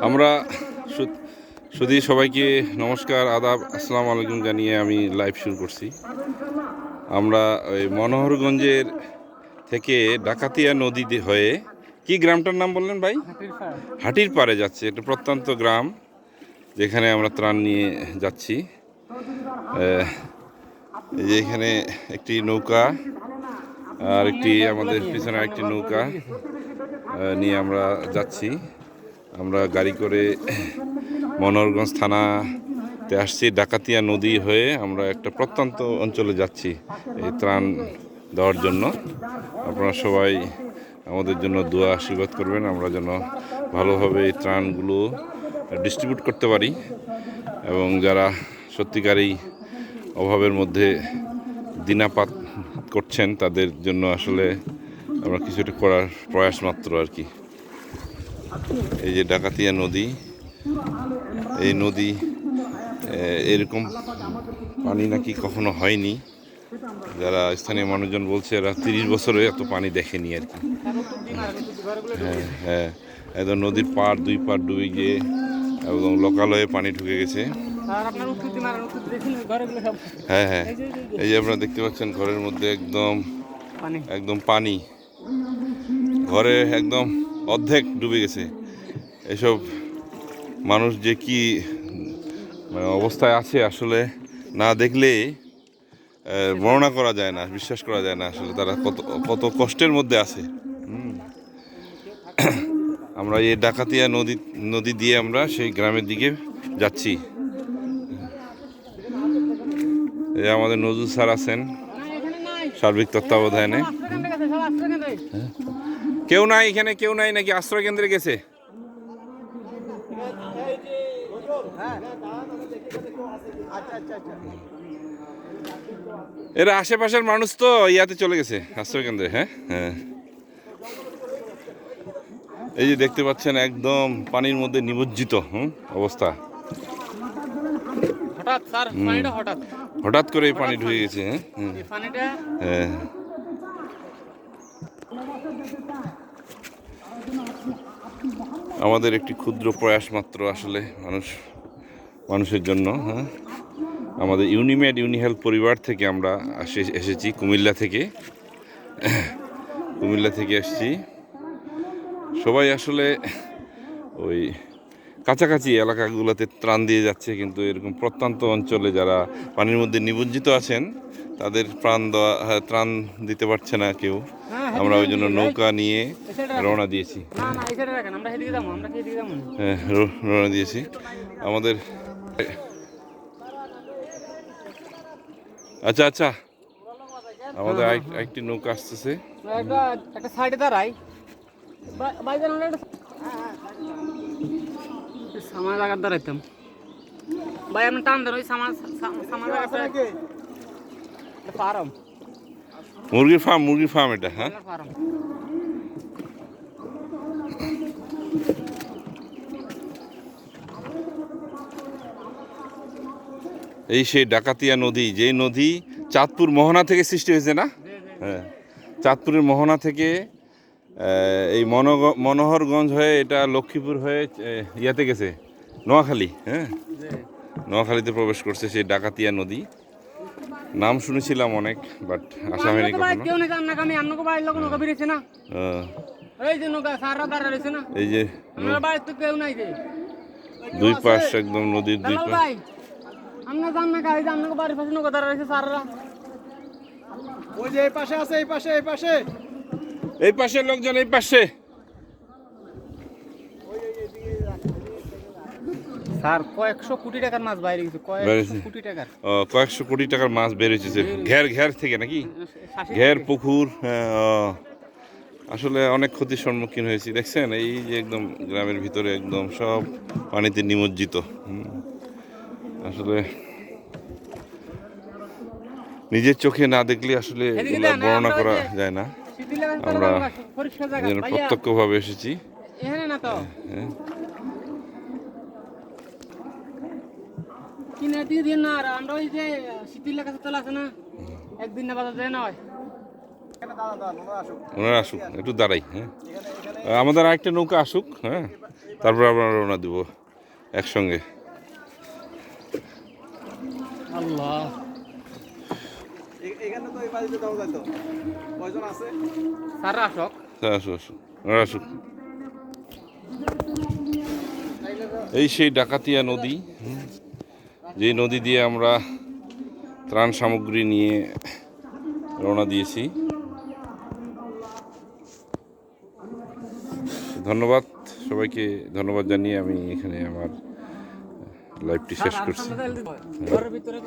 আমার শুধু সবাইকে নমস্কার আদাব আসসালামু আলাইকুম জানিয়ে আমি লাইভ শুরু করছি। আমরা ওই মনোহরগঞ্জের থেকে ডাকাতিয়া নদী হয়ে কি গ্রামটার নাম বললেন ভাই? হাটির পাড়ে যাচ্ছে এটা প্রত্যন্ত গ্রাম যেখানে আমরা ত্রাণ নিয়ে যাচ্ছি। আহ, যে এখানে একটি নৌকা আর একটি আমাদের পিছনে একটি নৌকা নিয়ে আমরা যাচ্ছি। আমরা গাড়ি করে মনোহরগঞ্জ থানাতে আসছি। ডাকাতিয়া নদী হয়ে আমরা একটা প্রত্যন্ত অঞ্চলে যাচ্ছি এই ত্রাণ দেওয়ার জন্য। আপনারা সবাই আমাদের জন্য দোয়া, আশীর্বাদ করবেন। আমরা যেন ভালোভাবে এই ত্রাণগুলো ডিস্ট্রিবিউট করতে পারি এবং যারা সত্যিকারই অভাবের মধ্যে দিনাপাত করছেন, তাদের জন্য আসলে আমরা কিছুটা করার প্রয়াস মাত্র আর কি। এই যে ডাকাতিয়া নদী, এই নদী এরকম পানি নাকি কখনো হয়নি। যারা স্থানীয় মানুষজন বলছে, এরা তিরিশ বছরে এত পানি দেখেনি আর কি। হ্যাঁ হ্যাঁ। একদম নদীর পাড়, দুই পাড় ডুবে গিয়ে এবং লোকালয়ে পানি ঢুকে গেছে। হ্যাঁ হ্যাঁ। এই যে আপনারা দেখতে পাচ্ছেন ঘরের মধ্যে একদম একদম পানি। ঘরে একদম অর্ধেক ডুবে গেছে। এসব মানুষ যে কি মানে অবস্থায় আছে আসলে না দেখলে বর্ণনা করা যায় না বিশ্বাস করা যায় না আসলে তারা কত কত কষ্টের মধ্যে আছে। আমরা এই ডাকাতিয়া নদী নদী দিয়ে আমরা সেই গ্রামের দিকে যাচ্ছি। এই আমাদের নজরুল স্যার আছেন। সার্বিক তত্ত্বাবধানে। কেউ নাই এখানে কেউ নাই নাকি? আশ্রয় কেন্দ্রে গেছে? এরা আশেপাশের মানুষ তো ইয়াতে চলে গেছে আশ্রয় কেন্দ্রে হ্যাঁ? হ্যাঁ। এই যে দেখতে পাচ্ছেন একদম পানির মধ্যে নিমজ্জিত হুম অবস্থা। হঠাৎ স্যার হঠাৎ। হঠাৎ করে এই পানি ঢুকে গেছে হ্যাঁ। হ্যাঁ। আমাদের একটি ক্ষুদ্র প্রয়াস মাত্র আসলে মানুষ মানুষের জন্য হ্যাঁ। আমাদের ইউনিমেড ইউনিহেলথ পরিবার থেকে আমরা এসেছি কুমিল্লা থেকে। কুমিল্লা থেকে এসেছি। সবাই আসলে ওই কাছাকাছি এলাকাগুলোতে ত্রাণ দিয়ে যাচ্ছে কিন্তু এরকম প্রত্যন্ত অঞ্চলে যারা পানির মধ্যে নিমজ্জিত আছেন তাদের প্রাণ দেওয়া হ্যাঁ, ত্রাণ দিতে পারছে না কেউ। হ্যাঁ, আমরা ওই জন্য নৌকা নিয়ে রওনা দিয়েছি। হ্যাঁ রওনা দিয়েছি। আমাদের আচ্ছা আচ্ছা। আমাদের আরেকটি নৌকা আসতেছে। একটা একটা সাইডে দাঁড়াই। বাইজান আমরা সামা দাঁড়াইতাম ভাই আমরা টান জায়গাটা ফার্ম। মুরগির ফার্ম মুরগির ফার্ম এটা হ্যাঁ? ফার্ম। এই সেই ডাকাতিয়া নদী যেই নদী চাঁদপুর মোহনা থেকে সৃষ্টি হয়েছে না? হ্যাঁ। চাঁদপুরের মোহনা থেকে এই মনগ মনোহরগঞ্জ হয়ে এটা লক্ষ্মীপুর হয়ে ইয়াতে গেছে। নোয়াখালী হ্যাঁ? নোয়াখালীতে প্রবেশ করছে সেই ডাকাতিয়া নদী। নাম শুনেছিলাম অনেক বাট আসা হয়নি কখনো এই যে নৌকা সাররা দাঁড়া রয়েছে না? এই যে আপনার বাড়ির তো কেউ নাই যে দুই পাশ একদম নদীর দুই পাশ। জান না আপনাকে বাড়ির পাশে নৌকা দাঁড়া রয়েছে সাররা। ওই যে এই পাশে আছে এই পাশে এই পাশে। এই পাশের লোকজন এই পাশে। স্যার কয়েকশো কোটি টাকার মাছ বাইরে গেছে কয়েকশো বেরিয়েছে। কোটি টাকার। কয়েকশো কোটি টাকার মাছ বেরিয়েছে ঘের ঘের থেকে নাকি? ঘের পুকুর হ্যাঁ, আসলে অনেক ক্ষতির সম্মুখীন হয়েছি দেখছেন? এই যে একদম গ্রামের ভিতরে একদম সব পানিতে নিমজ্জিত আসলে নিজের চোখে না দেখলে আসলে বর্ণনা করা যায় না। আমরা প্রত্যক্ষভাবে এসেছি। তো? হ্যাঁ। কিনে দিয়ে দিন না আর আমরা ওই যে লেখা আছে না একদিন না বাজার যায় হয়। ওনারা আসুক। একটু দাঁড়াই হ্যাঁ। আমাদের আরেকটা নৌকা আসুক হ্যাঁ। তারপর আমরা রওনা দিব একসঙ্গে। আল্লাহ। এখানে তো এই বাড়িতে কয়জন আছে? আসক। হ্যাঁ, আসুক আসুক ওনারা আসুক। এই সেই ডাকাতিয়া নদী হুম, যে নদী দিয়ে আমরা ত্রাণ সামগ্রী নিয়ে রওনা দিয়েছি। ধন্যবাদ সবাইকে ধন্যবাদ জানিয়ে আমি এখানে আমার লাইভটি শেষ করছি। ভিতরে